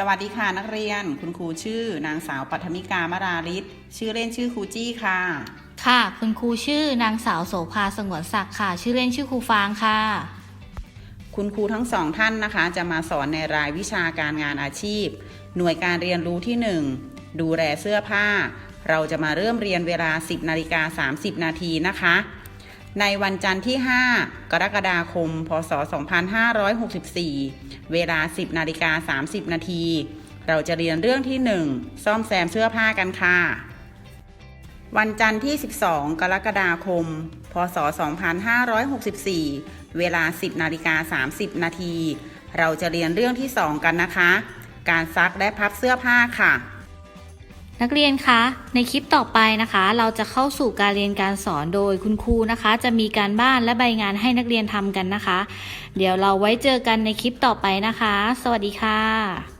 สวัสดีค่ะนักเรียน คุณครูชื่อนางสาวปัทมิกามราริศชื่อเล่นชื่อครูจี้ค่ะ ค่ะ คุณครูชื่อนางสาวโสภาสงวนศักดิ์ค่ะ ชื่อเล่นชื่อครูฟางค่ะ คุณครูทั้งสองท่านนะคะ จะมาสอนในรายวิชาการงานอาชีพ หน่วยการเรียนรู้ที่ 1 ดูแลเสื้อผ้า เราจะมาเริ่มเรียนเวลา 10นาฬิกา30 นาทีนะคะ ในวันจันทร์ที่ 5 กรกฎาคม พศ 2564 เวลา 10นาฬิกา30 นาที เราจะเรียนเรื่องที่ 1 ซ่อมแซมเสื้อผ้ากันค่ะ วันจันทร์ที่ 12 กรกฎาคม พศ 2564 เวลา 10นาฬิกา30 นาที เราจะเรียนเรื่องที่ 2 กันนะคะ การซักและพับเสื้อผ้าค่ะ นักเรียนคะ ในคลิปต่อไปนะคะ เราจะเข้าสู่การเรียนการสอนโดยคุณครูนะคะ จะมีการบ้านและใบงานให้นักเรียนทำกันนะคะ เดี๋ยวเราไว้เจอกันในคลิปต่อไปนะคะ สวัสดีค่ะ